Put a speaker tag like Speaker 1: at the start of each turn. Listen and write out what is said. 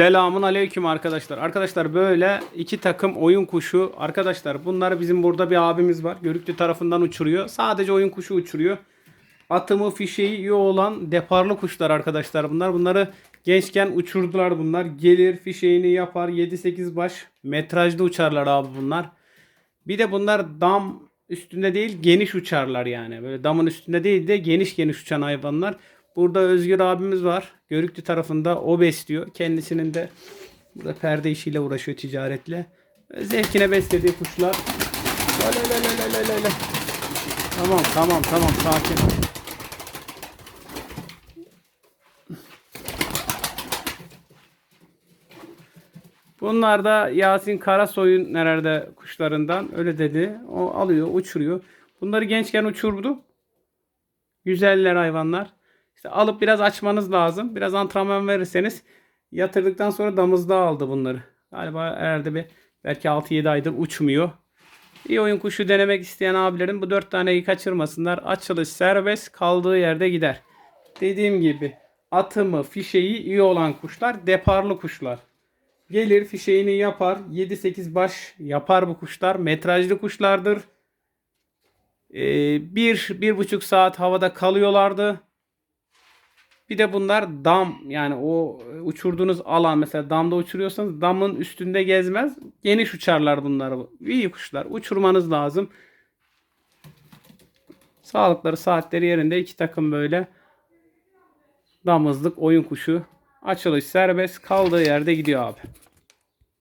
Speaker 1: Selamun aleyküm arkadaşlar. Arkadaşlar böyle iki takım oyun kuşu. Arkadaşlar bunlar bizim burada bir abimiz var. Görüklü tarafından uçuruyor. Sadece oyun kuşu uçuruyor. Atımı fişeği iyi olan deparlı kuşlar arkadaşlar bunlar. Bunları gençken uçurdular bunlar. Gelir fişeğini yapar 7-8 baş metrajlı uçarlar abi bunlar. Bir de bunlar dam üstünde değil geniş uçarlar yani. Böyle damın üstünde değil de geniş geniş uçan hayvanlar. Burada Özgür abimiz var. Görüklü tarafında o besliyor. Kendisinin de burada perde işiyle uğraşıyor ticaretle. Zevkine beslediği kuşlar. La la la la la la la la. Tamam tamam tamam sakin. Bunlar da Yasin Karasoy'un nerede kuşlarından öyle dedi. O alıyor, uçuruyor. Bunları gençken uçurdu. Güzeller hayvanlar. İşte alıp biraz açmanız lazım. Biraz antrenman verirseniz yatırdıktan sonra damızda aldı bunları. Galiba herhalde bir belki 6-7 aydır uçmuyor. İyi oyun kuşu denemek isteyen abilerin bu 4 taneyi kaçırmasınlar. Açılış serbest kaldığı yerde gider. Dediğim gibi atımı, fişeği iyi olan kuşlar deparlı kuşlar. Gelir fişeğini yapar. 7-8 baş yapar bu kuşlar. Metrajlı kuşlardır. Ee, bir, bir buçuk saat havada kalıyorlardı. Bir de bunlar dam yani o uçurduğunuz alan mesela damda uçuruyorsanız damın üstünde gezmez. Geniş uçarlar bunlar. İyi kuşlar. Uçurmanız lazım. Sağlıkları saatleri yerinde iki takım böyle damızlık oyun kuşu. Açılış serbest kaldığı yerde gidiyor abi.